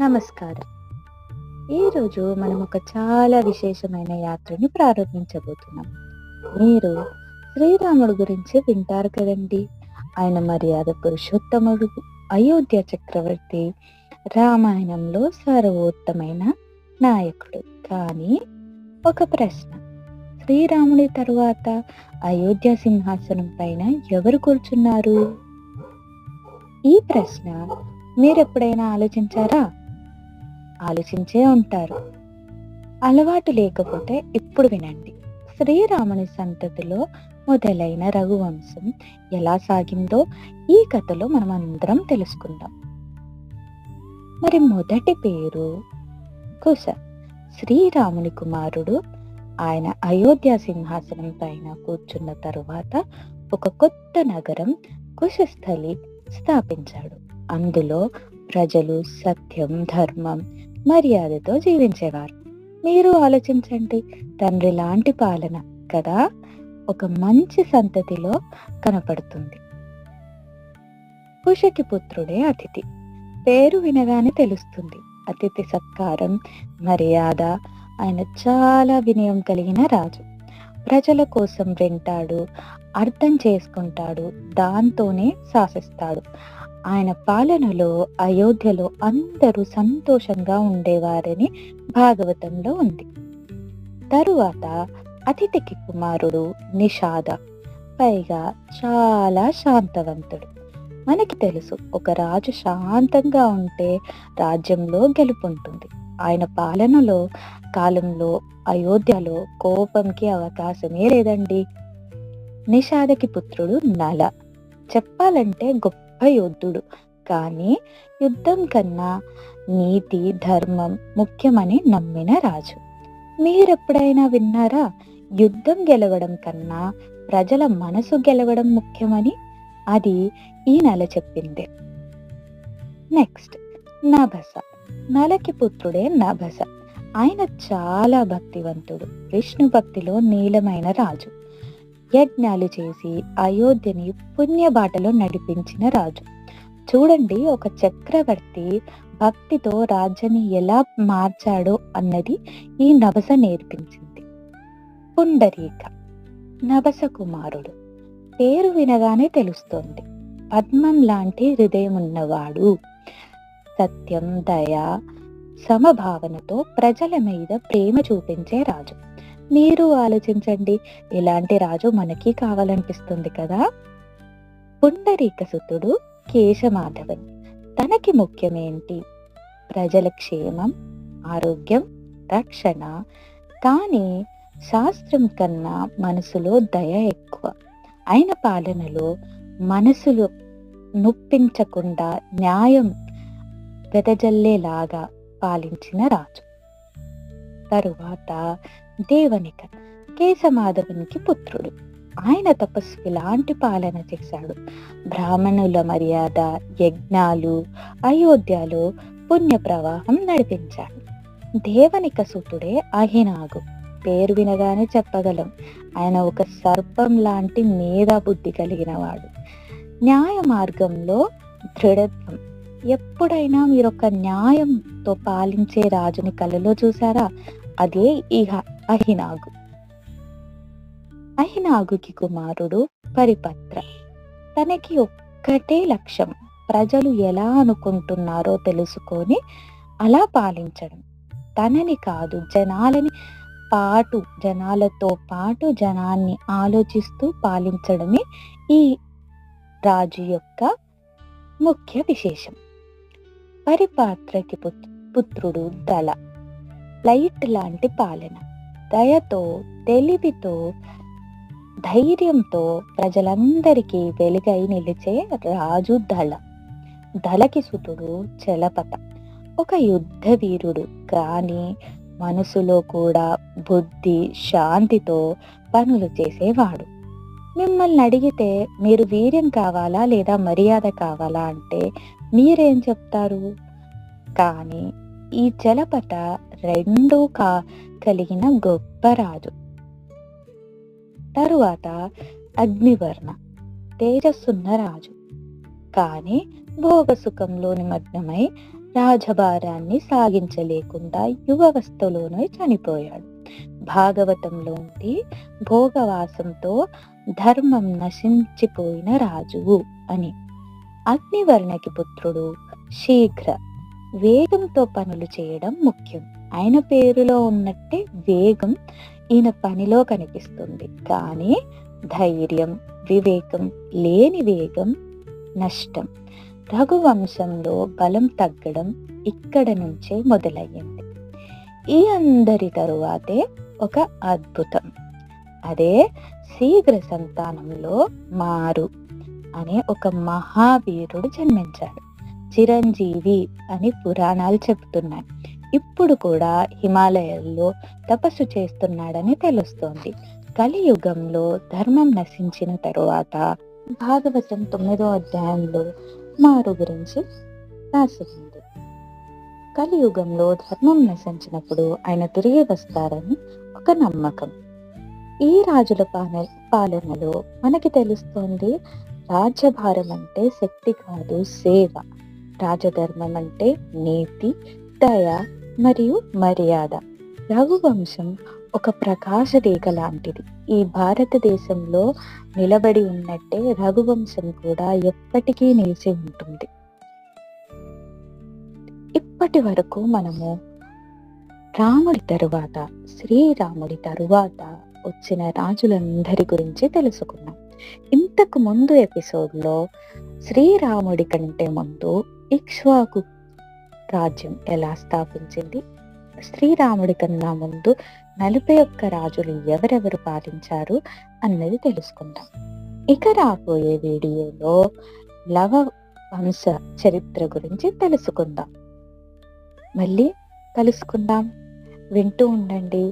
నమస్కారం. ఈరోజు మనం ఒక చాలా విశేషమైన యాత్రని ప్రారంభించబోతున్నాం. మీరు శ్రీరాముడు గురించి వింటారు కదండి. ఆయన మర్యాద పురుషోత్తముడు అయోధ్య చక్రవర్తి రామాయణంలో సర్వోత్తమైన నాయకుడు. కానీ ఒక ప్రశ్న. శ్రీరాముడి తరువాత అయోధ్య సింహాసనం పైన ఎవరు కూర్చున్నారు? ఈ ప్రశ్న మీరు ఎప్పుడైనా ఆలోచించారా? ఆలోచించే ఉంటారు. అలవాటు లేకపోతే ఇప్పుడు వినండి. శ్రీరాముని సంతతిలో మొదలైన రఘువంశం ఎలా సాగిందో ఈ కథలో మనం అందరం తెలుసుకుందాం. మరి మొదటి పేరు కుశ శ్రీరాముని కుమారుడు ఆయన అయోధ్య సింహాసనం పైన కూర్చున్న తరువాత ఒక కొత్త నగరం కుశస్థలి స్థాపించాడు. అందులో ప్రజలు సత్యం ధర్మం మర్యాదతో జీవించేవారు. మీరు ఆలోచించండి తండ్రి లాంటి పాలన కదా ఒక మంచి సంతతిలో కనపడుతుంది. కుషకి పుత్రుడే అతిథి. పేరు వినగానే తెలుస్తుంది. అతిథి సత్కారం మర్యాద ఆయన చాలా వినయం కలిగిన రాజు. ప్రజల కోసం వింటాడు అర్థం చేసుకుంటాడు దాంతోనే శాసిస్తాడు. ఆయన పాలనలో అయోధ్యలో అందరూ సంతోషంగా ఉండేవారని భాగవతంలో ఉంది. తరువాత అతిథికి కుమారుడు నిషాద. పైగా చాలా శాంతవంతుడు. మనకి తెలుసు ఒక రాజు శాంతంగా ఉంటే రాజ్యంలో గెలుపుంటుంది. ఆయన పాలనలో కాలంలో అయోధ్యలో కోపంకి అవకాశమే లేదండి. నిషాదకి పుత్రుడు నల. చెప్పాలంటే గొప్ప యోధుడు కానీ యుద్ధం కన్నా నీతి ధర్మం ముఖ్యమని నమ్మిన రాజు. మీరెప్పుడైనా విన్నారా? యుద్ధం గెలవడం కన్నా ప్రజల మనసు గెలవడం ముఖ్యమని? అది ఈ నెల చెప్పింది. నెక్స్ట్ నభస. నలకి పుత్రుడే నభస. ఆయన చాలా భక్తివంతుడు. విష్ణు భక్తిలో నీలమైన రాజు. యజ్ఞాలు చేసి అయోధ్యని పుణ్యబాటలో నడిపించిన రాజు. చూడండి ఒక చక్రవర్తి భక్తితో రాజ్యాన్ని ఎలా మార్చాడో అన్నది ఈ నవస నేర్పించింది. పుండరీక నవస కుమారుడు. పేరు వినగానే తెలుస్తోంది. పద్మం లాంటి హృదయం ఉన్నవాడు. సత్యం దయ సమభావనతో ప్రజల మీద ప్రేమ చూపించే రాజు. మీరు ఆలోచించండి. ఇలాంటి రాజు మనకి కావాలనిపిస్తుంది కదా? పుండరీక సుతుడు కేశమాధవన్. తనకి ముఖ్యమేంటి? ప్రజల క్షేమం ఆరోగ్యం రక్షణ. కానీ శాస్త్రం కన్నా మనసులో దయ ఎక్కువ. ఆయన పాలనలో మనసులు నొప్పించకుండా న్యాయం వెదజల్లేలాగా పాలించిన రాజు. తరువాత దేవనిక కేశమాధవునికి పుత్రుడు. ఆయన తపస్వి లాంటి పాలన చేశాడు. బ్రాహ్మణుల మర్యాద యజ్ఞాలు అయోధ్యలో పుణ్య ప్రవాహం నడిపించాడు. దేవనిక సుతుడే అహినాగు. పేరు వినగానే చెప్పగలం. ఆయన ఒక సర్పం లాంటి మేధా బుద్ధి కలిగిన వాడు న్యాయ మార్గంలో దృఢత్వం. ఎప్పుడైనా మీరు ఒక న్యాయంతో పాలించే రాజుని కలలో చూసారా అదే ఈ అహినాగు. అహినాగుకి కుమారుడు పరిపత్ర. తనకి ఒక్కటే లక్ష్యం. ప్రజలు ఎలా అనుకుంటున్నారో తెలుసుకొని అలా పాలించడం. తనని కాదు జనాలని పాటు జనాలతో పాటు జనాన్ని ఆలోచిస్తూ పాలించడమే ఈ రాజు యొక్క ముఖ్య విశేషం. పరిపాత్రకి పుత్రుడు దళ. లైట్ లాంటి పాలన. దయతో తెలివితో ధైర్యంతో ప్రజలందరికీ వెలుగై నిలిచే రాజు దళ. దళకి సుతుడు చలపత. ఒక యుద్ధ వీరుడు. కానీ మనసులో కూడా బుద్ధి శాంతితో పనులు చేసేవాడు. మిమ్మల్ని అడిగితే మీరు వీర్యం కావాలా లేదా మర్యాద కావాలా? అంటే మీరేం చెప్తారు? కానీ ఈ జలపత రెండూ కా కలిగిన గొప్ప రాజు. తరువాత అగ్నివర్ణ తేజస్సున్న రాజు. కానీ భోగసుఖంలో నిమగ్నమై రాజభారాన్ని సాగించలేకుండా యువవస్థలోనే చనిపోయాడు. భాగవతంలో భోగవాసంతో ధర్మం నశించిపోయిన రాజువు అని. అగ్నివర్ణకి పుత్రుడు శీఘ్ర వేగంతో పనులు చేయడం ముఖ్యం. ఆయన పేరులో ఉన్నట్టే వేగం ఈయన పనిలో కనిపిస్తుంది. కానీ ధైర్యం వివేకం లేని వేగం నష్టం. రఘువంశంలో బలం తగ్గడం ఇక్కడ నుంచే మొదలయ్యింది. ఈ అందరి తరువాతే ఒక అద్భుతం. అదే శీఘ్ర సంతానంలో మారు అనే ఒక మహావీరుడు జన్మించాడు. చిరంజీవి అని పురాణాలు చెబుతున్నాయి. ఇప్పుడు కూడా హిమాలయాల్లో తపస్సు చేస్తున్నాడని తెలుస్తోంది. కలియుగంలో ధర్మం నశించిన తరువాత భాగవతం తొమ్మిదో అధ్యాయంలో మారు గురించి రాసింది కలియుగంలో ధర్మం నశించినప్పుడు ఆయన తిరిగి వస్తారని ఒక నమ్మకం. ఈ రాజుల పాలన పాలనలో మనకి తెలుస్తోంది రాజ్యభారం అంటే శక్తి కాదు సేవ. రాజధర్మం అంటే నీతి దయ మరియు మర్యాద. రఘువంశం ఒక ప్రకాశ రేఖ లాంటిది. ఈ భారతదేశంలో నిలబడి ఉన్నట్టే రఘువంశం కూడా ఎప్పటికీ నిలిచి ఉంటుంది. ఇప్పటి వరకు మనము రాముడి తరువాత శ్రీరాముడి తరువాత వచ్చిన రాజులందరి గురించి తెలుసుకున్నాం. ఇంతకు ముందు ఎపిసోడ్లో శ్రీరాముడి కంటే ముందు ఇక్ష్వాకు రాజ్యం ఎలా స్థాపించింది? శ్రీరాముడి కన్నా ముందు నలభై ఒక్క రాజులు ఎవరెవరు పాలించారు అన్నది తెలుసుకుందాం. ఇక రాబోయే వీడియోలో లవ వంశ చరిత్ర గురించి తెలుసుకుందాం. మళ్ళీ కలుసుకుందాం. వింటూ ఉండండి.